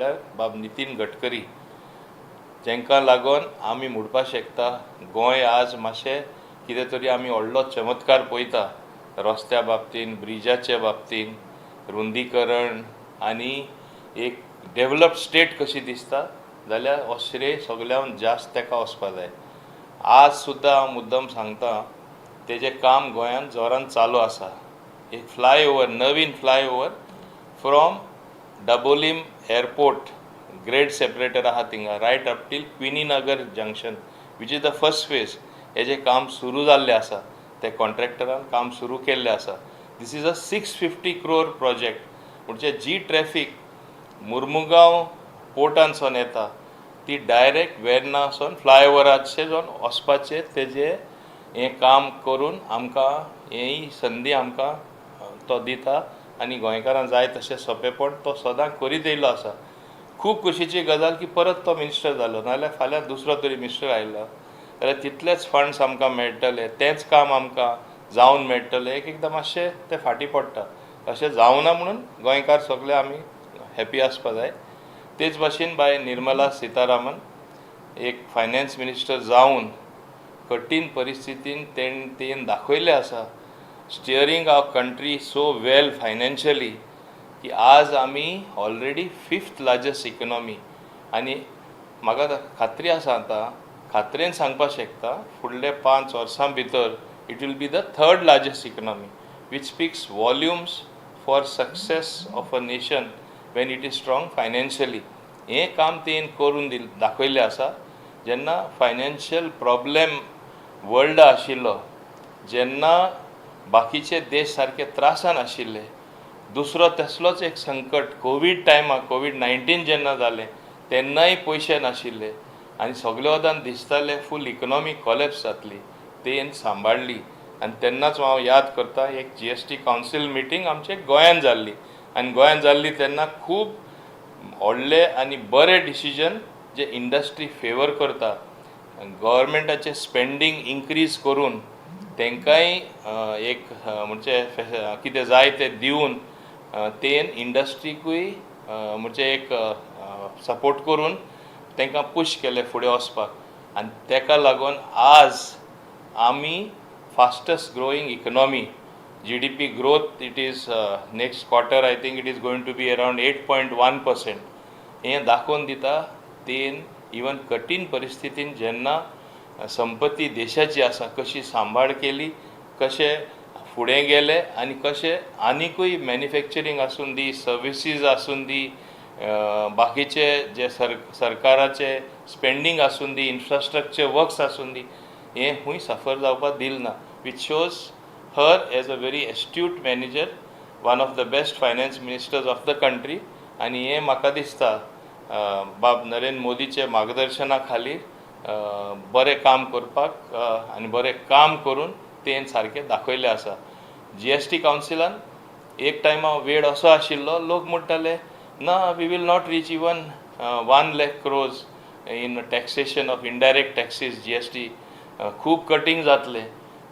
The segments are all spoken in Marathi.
बाब नितीन गडकरी जेंका लागून आमी म्हणपाक शकता. गोंय आज मातशें कितें तरी आमी व्हडलो चमत्कार पळयता. रस्त्या बाबतींत ब्रिजाच्या बाबतींत रुंदीकरण आनी एक डेवलप स्टेट कशी दिसता जाल्यार हो श्रेय सगळ्यान जास्त तेका वचपा जाय. आज सुद्दां हांव मुद्दम सांगता तेजें काम गोंयांत जोरान चालू आसा. एक flyover Naveen flyover from Dabolim airport grade separator आहा थिंगा right up till Queeny Nagar junction. Which is the first phase हेजें काम सुरू जाल्लें आसा ते कॉन्ट्रॅक्टरान काम सुरू केल्लें आसा this is a six fifty crore project म्हणजे जी ट्रॅफीक मुर्मुगांव पोर्टानसून येता ती डायरेक्ट वेर्नासून फ्लायओव्हराचे जावन वचपाचें तेजें हें काम करून आमकां हेय संदी आमकां तो दिता. आनी गोंयकारांक जाय तशें सोंपेपण तो सदां करीत येयलो आसा. खूब खोशयेची गजाल की परत तो मिनिस्टर जालो. नाजाल्यार फाल्यां दुसरो तरी मिनिस्टर आयलो जाल्यार तितलेच फंड्स आमकां मेळटले तेंच काम आमकां जावन मेळटलें. एक एकदां मातशें तें फाटीं पडटा. अशें जावना म्हणून गोंयकार सगळे आमी हॅपी आसपा जाय. तेच भाशेन बाय निर्मला सितारामन एक फायनान्स मिनिस्टर जावन कठीण परिस्थितीन तेण तेन दाखयल्लें आसा. Steering our country so well financially की आज आमी ऑलरेडी फिफ्थ लार्जस्ट इकॉनॉमी आनी म्हाका खात्री आसा आतां खात्रेन सांगपाक शकता फुडले पांच वर्सां भितर it will be the third largest economy which speaks volumes for success of a nation when it is strong financially हें काम तेन करून दिल दाखयल्लें आसा जेन्ना फायनान्शियल प्रॉब्लेम वर्ल्ड आशिल्लो जेन्ना बाकीचे देश सारके त्रासान आशिल्ले. दुसरो तसलोच एक संकट कोवीड टायमार कोवीड नायन्टीन जेन्ना जालें तेन्नाय पयशे नाशिल्ले. आनी सगळे वदान दिसताले फूल इकॉनॉमी कॉलेप्स जातली. तेन सांबाळली आनी तेन्नाच हांव याद करता एक G S T council meeting आमचे गोंयान जाल्ली. आनी गोंयान जाल्ली तेन्ना खूब व्हडले आनी बरे डिसिजन जे इंडस्ट्री फेवर करता. गव्हर्मेंटाचें स्पेंडींग इन्क्रीज करून तेंकांय एक म्हणजे कितें जाय तें दिवन तेन इंडस्ट्रीकूय म्हणजे एक सपोर्ट करून तांकां पुश केलें फुडें वचपाक. आनी ताका लागून आज आमी fastest growing economy G D P growth it is next quarter I think it is going to be around eight point one percent. हें दाखोवन दिता तेन इवन कठीण परिस्थितीन जेन्ना संपत्ती देशाची आसा कशी सांबाळ केली कशें फुडें गेले आनी कशें आनिकूय मॅन्युफॅक्चरींग आसून दी सर्विसीस आसून दी बाकीचे जे सर सरकाराचे स्पेंडींग आसून दी इन्फ्रास्ट्रक्चर वर्क्स आसून दी हें खूंय सफर जावपाक दिल ना. Which shows her as a very astute manager one of the best finance ministers of the country आनी हें म्हाका दिसता बाब नरेंद्र मोदीचे मार्गदर्शना खाली बरें काम करपाक आनी बरें काम करून तें सारकें दाखयल्लें आसा. जी एस टी कावन्सिलान एक टायमा वेळ असो आशिल्लो लोक म्हणटाले ना we will not reach even one lakh crores in taxation of indirect taxes G S T खूब कटींग जातलें.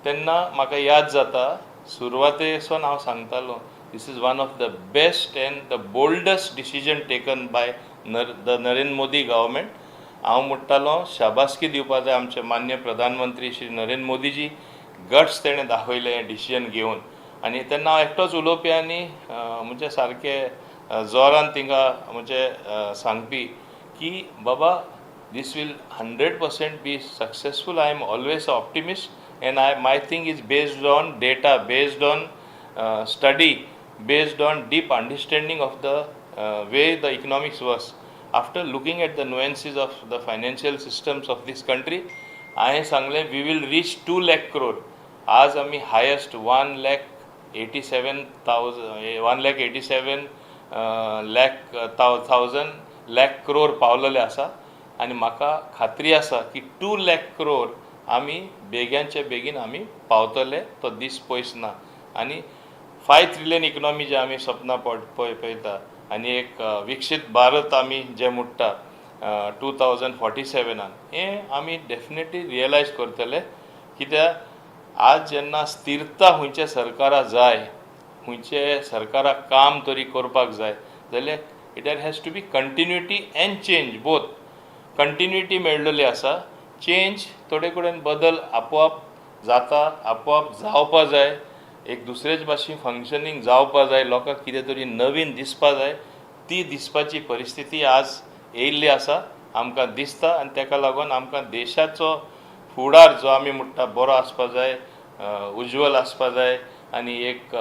तेन्ना म्हाका याद जाता सुरवातेसून हांव सांगतालो this is one of the best and the boldest decision taken by नर द नरेंद्र मोदी गव्हर्मेंट हांव म्हणटालो शाबासकी दिवपा जाय आमचे मान्य प्रधानमंत्री श्री नरेंद्र मोदीजी गट्स तेणें दाखयलें हें डिसिजन घेवन आनी तेन्ना हांव एकटोच उलोवपी आनी म्हणजे सारकें जोरान तिंगा म्हणजे सांगपी की बाबा this will hundred percent be successful I am always optimist and I my thing is based on data based on study based on deep understanding of the way the economics after looking at the nuances of the financial systems of this country हांवें सांगलें we will reach two lakh crore आज आमी highest one lakh eighty seven thousand one lakh eighty seven lakh thousand lakh crore पावलेले आसा आनी म्हाका खात्री आसा की टू लॅक क्रोर आमी बेग्यानचे बेगीन आमी पावतले तो दीस पयस ना आनी फाय ट्रिलियन इकॉनॉमी जे आमी सपना पड पळय पळयता आनी एक विकसीत भारत आमी जे म्हणटा टू थावजंड फोर्टी सेवनान हें आमी डेफिनेटली रियलायज करतले कित्याक आज जेन्ना स्थिरता खंयच्या सरकारा जाय खंयचे सरकाराक काम तरी करपाक जाय जाल्यार it has to be continuity and change both continuity मेळलेली आसा चेंज थोडे कडेन बदल आपोआप जाता आपोआप जावपा जाय एक दुसरेच भाशेन फंक्शनींग जावपा जाय लोकांक कितें तरी नवीन दिसपा जाय ती दिसपाची परिस्थिती आज येयल्ली आसा आमकां दिसता आनी ताका लागून आमकां देशाचो फुडार जो आमी म्हणटा बरो आसपा जाय उज्वल आसपा जाय आनी एक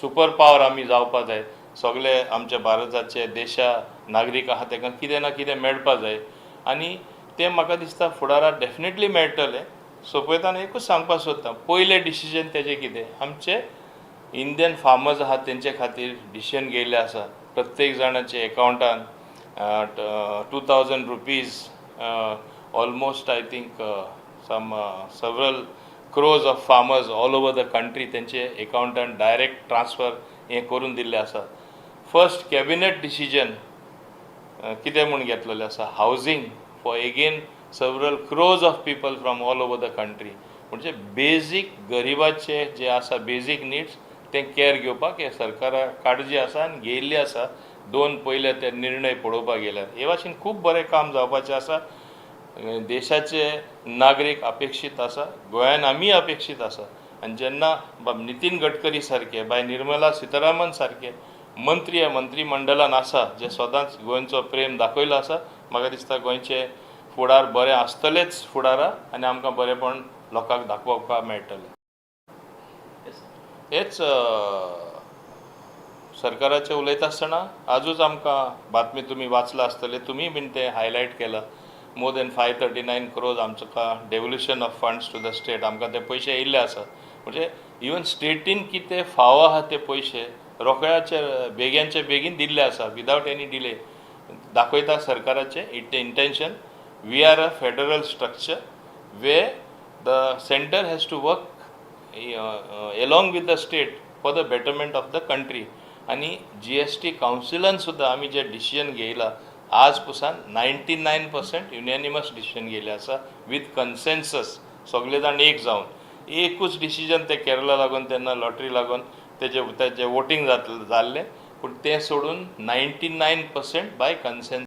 सुपर पावर आमी जावपा जाय सगळे आमच्या भारताचे देशा नागरीक आहा ताका कितें ना कितें मेळपा जाय. आनी तें म्हाका दिसता फुडाराक डेफिनेटली मेळटलें सोंपयताना एकूच सांगपाक सोदता पयलें डिसिजन तेजें कितें? आमचे इंडियन फार्मर्स आहात तेंचे खातीर डिसिजन घेयल्ले आसा प्रत्येक जाणाचे एकावंटान two thousand rupees almost I think some several crores of farmers all over the country तेंचे एकावंटान डायरेक्ट ट्रान्सफर हें करून दिल्लें आसा फर्स्ट कॅबिनेट डिसिजन कितें म्हूण घेतलेलें? आसा housing for again several crores of people from all over the country म्हणजे बेजीक गरिबाचे जे आसा बेजीक निड्स ते कॅर घेवपाक हे सरकारा काळजी आसा आनी घेयल्ली आसा दोन पयले ते निर्णय पळोवपाक गेल्यार हे भाशेन खूब बरें काम जावपाचें आसा देशाचे नागरीक अपेक्षीत आसा गोंयान आमी अपेक्षीत आसा आनी जेन्ना बाब नितीन गडकरी सारके बाय निर्मला सितारामन सारके मंत्री हे मंत्री आसा जे सदांच गोंयचो प्रेम दाखयलो आसा म्हाका दिसता गोंयचे फुडार बरें आसतलेच फुडारा आनी आमकां बरेंपण लोकांक दाखोवपाक मेळटलें. हेच सरकाराचे उलयता आसतना आजूच आमकां बातमी तुमी वाचला आसतले तुमी बीन ते हायलायट केला. More than five thirty nine crores आमकां devolution of funds to the state आमकां ते पयशे येयल्ले आसा. म्हणजे इवन स्टेटीन कितें फावो आहा ते पयशे रोखड्याचे बेग्यांचे बेगीन दिल्ले आसा विदावट एनी डिले दाखयता सरकाराचे it intention we are a federal structure where the centre has to work along with the state for the betterment of the country. आणि जी एस टी कावन्सिलान सुद्दां आमी जे डिसिजन घेयला आज Pusan ninety nine percent unanimous decision घेयले आसा विथ कन्सेन्सस सगळे जाण एक जावन एकूच डिसिजन ते केरला लागून तेन्ना लॉटरी लागून तेजे तेजे वोटींग जात जाल्लें पूण तें सोडून ninety nine percent by consensus